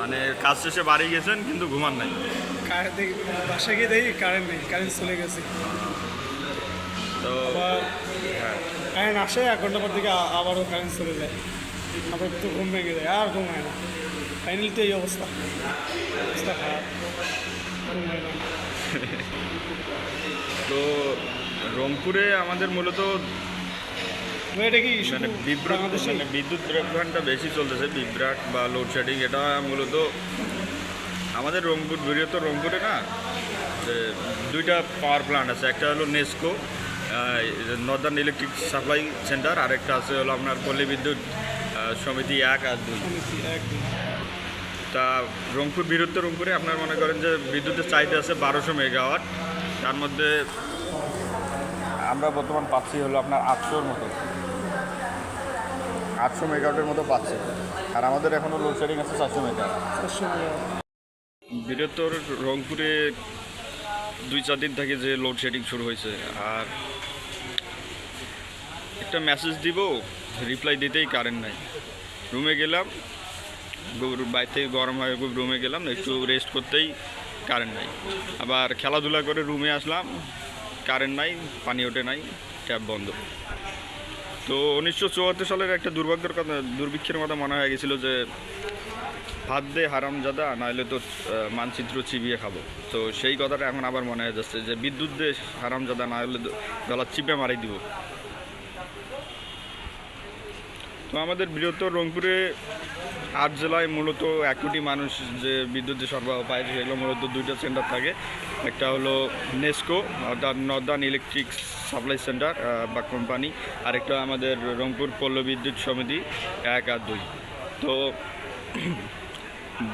মানে কাজ শেষে বাড়ি গেছেন কিন্তু ঘুমান নাই। কারেন্ট দেখি গিয়ে দেখি কারেন্ট নেই কারেন্ট চলে গেছে। তো আবার হ্যাঁ। কারেন্ট আসে এক ঘণ্টা পর থেকে আবারও কারেন্ট চলে যায়। আবার একটু ঘুম ভেঙে যায় আর ঘুম হয় না। ফাইনালি তো এই অবস্থা। অবস্থা খারাপ। তো রংপুরে আমাদের মূলত এটা কি মানে বিভ্রাট মানে বিদ্যুৎ বিভ্রাটটা বেশি চলতেছে বিভ্রাট বা লোডশেডিং এটা মূলত আমাদের রংপুর বৃহত্তর রংপুরে না দুইটা পাওয়ার প্ল্যান্ট আছে একটা হলো NESCO northern electric supply centre আর একটা আছে হলো আপনার পল্লী বিদ্যুৎ সমিতি এক আর দুই। তা রংপুর বৃহত্তর রংপুরে আপনার মনে করেন যে বিদ্যুতের চাহিদা আছে বারোশো মেগাওয়াট তার মধ্যে আমরা বর্তমান পাচ্ছি হলো আপনার আটশোর মতো। আটশো মেগাওয়াটের মতো পাচ্ছে। আর আমাদের এখনও লোডশেডিং আছে চারশো মেগাওয়াট। বৃহত্তর রংপুরে দুই চার দিন থেকে যে লোডশেডিং শুরু হয়েছে, আর একটা মেসেজ দিব রিপ্লাই দিতেই কারেন্ট নাই। রুমে গেলাম বাইরে থেকে গরম হয়ে রুমে গেলাম, একটু রেস্ট করতেই কারেন্ট নাই। আবার খেলাধুলা করে রুমে আসলাম কারেন্ট নাই, পানি ওঠে নাই ট্যাপ বন্ধ। তো উনিশশো চুয়াত্তর সালের একটা দুর্ভাগ্যের কথা, দুর্ভিক্ষের কথা মনে হয়ে গেছিল যে ভাত দে হারামজাদা নাহলে তো মানচিত্র চিবিয়ে খাব। তো সেই কথাটা এখন আবার মনে হয়ে যাচ্ছে যে বিদ্যুৎ দে হারামজাদা না হলে গলা চিপে মারি দিব। তো আমাদের বৃহত্তর রংপুরে আট জেলায় মূলত এক কোটি মানুষ যে বিদ্যুৎ যে সরবরাহ পায়, সেগুলো মূলত দুইটা সেন্টার থাকে। একটা হলো নেস্কো অর্থাৎ নর্দার্ন ইলেকট্রিক সাপ্লাই সেন্টার বা কোম্পানি আরেকটা আমাদের রংপুর পল্ল বিদ্যুৎ সমিতি, এক আর দুই। তো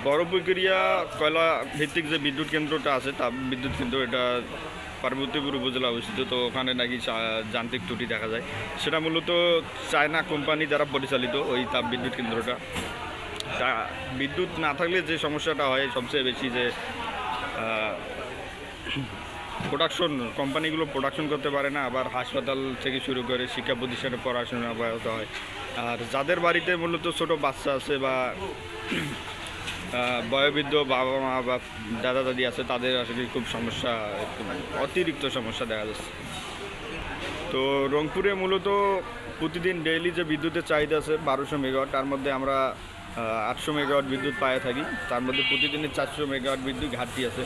বড় পুকুরিয়া কয়লা ভিত্তিক যে বিদ্যুৎ কেন্দ্রটা আছে তাপ বিদ্যুৎ কেন্দ্র এটা পার্বতীপুর উপজেলা অবস্থিত, তো ওখানে নাকি যান্ত্রিক ত্রুটি দেখা যায়। সেটা মূলত চায়না কোম্পানি দ্বারা পরিচালিত ওই তাপ বিদ্যুৎ কেন্দ্রটা। তা বিদ্যুৎ না থাকলে যে সমস্যাটা হয় সবচেয়ে বেশি যে প্রোডাকশন কোম্পানিগুলো প্রোডাকশন করতে পারে না, আবার হাসপাতাল থেকে শুরু করে শিক্ষা প্রতিষ্ঠানে পড়াশোনা ব্যাহত হয়। আর যাদের বাড়িতে মূলত ছোট বাচ্চা আছে বা বয়োবৃদ্ধ বাবা মা বা দাদা দাদি আছে, তাদের আসলে খুব সমস্যা, একটু অতিরিক্ত সমস্যা দেখা যাচ্ছে। তো রংপুরে মূলত প্রতিদিন ডেইলি যে বিদ্যুতের চাহিদা আছে বারোশো মেগাওয়াট, তার মধ্যে আমরা আটশো মেগাওয়াট বিদ্যুৎ পায়ে থাকি, তার মধ্যে প্রতিদিনের চারশো মেগাওয়াট বিদ্যুৎ ঘাটতি আছে।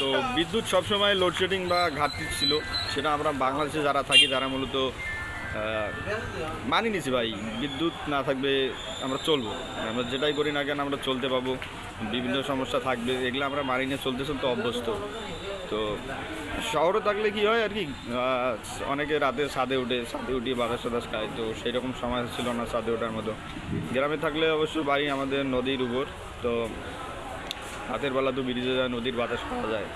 তো বিদ্যুৎ সবসময় লোডশেডিং বা ঘাটতি ছিল, সেটা আমরা বাংলাদেশে যারা থাকি, তারা মূলত মানি নিছি ভাই, বিদ্যুৎ না থাকবে আমরা চলবো। আমরা যেটাই করি না কেন আমরা চলতে পাবো, বিভিন্ন সমস্যা থাকবে, এগুলো আমরা মানি নিয়ে চলতে চলতে অভ্যস্ত। তো শহরে থাকলে কি হয় আর কি অনেকে রাতে ছাদে উঠে, ছাদে উঠিয়ে বাতাস টাতাস খায়, তো সেই রকম সময় ছিল না ছাদে ওঠার মতো। গ্রামে থাকলে অবশ্য বাড়ি আমাদের নদীর উপর, তো রাতের বেলা তো ব্রিজে যায়, নদীর বাতাস খাওয়া যায়।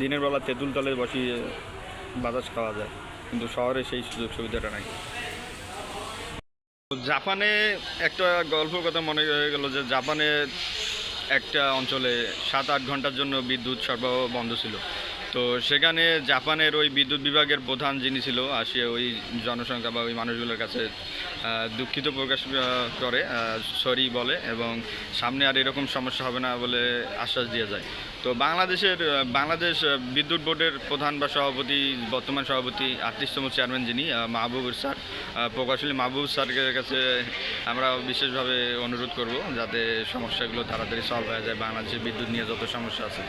দিনের বেলা তেঁতুল তলে বসিয়ে বাতাস খাওয়া যায়, কিন্তু শহরে সেই সুযোগ সুবিধাটা নাই। জাপানে একটা গল্প কথা মনে হয়ে গেল যে জাপানে একটা অঞ্চলে সাত আট ঘণ্টার জন্য বিদ্যুৎ সরবরাহ বন্ধ ছিল। তো সেখানে জাপানের ওই বিদ্যুৎ বিভাগের প্রধান যিনি ছিল আসে ওই জনসংখ্যা বা ওই মানুষগুলোর কাছে দুঃখিত প্রকাশ করে সরি বলে, এবং সামনে আর এরকম সমস্যা হবে না বলে আশ্বাস দিয়ে যায়। তো বাংলাদেশের বাংলাদেশ বিদ্যুৎ বোর্ডের প্রধান বা সভাপতি, বর্তমান সভাপতি, আটত্রিশতম চেয়ারম্যান যিনি মাহবুবুর স্যার প্রকৌশলী মাহবুব স্যারের কাছে আমরা বিশেষভাবে অনুরোধ করব যাতে সমস্যাগুলো তাড়াতাড়ি সলভ হয়ে যায়, বাংলাদেশের বিদ্যুৎ নিয়ে যত সমস্যা আছে।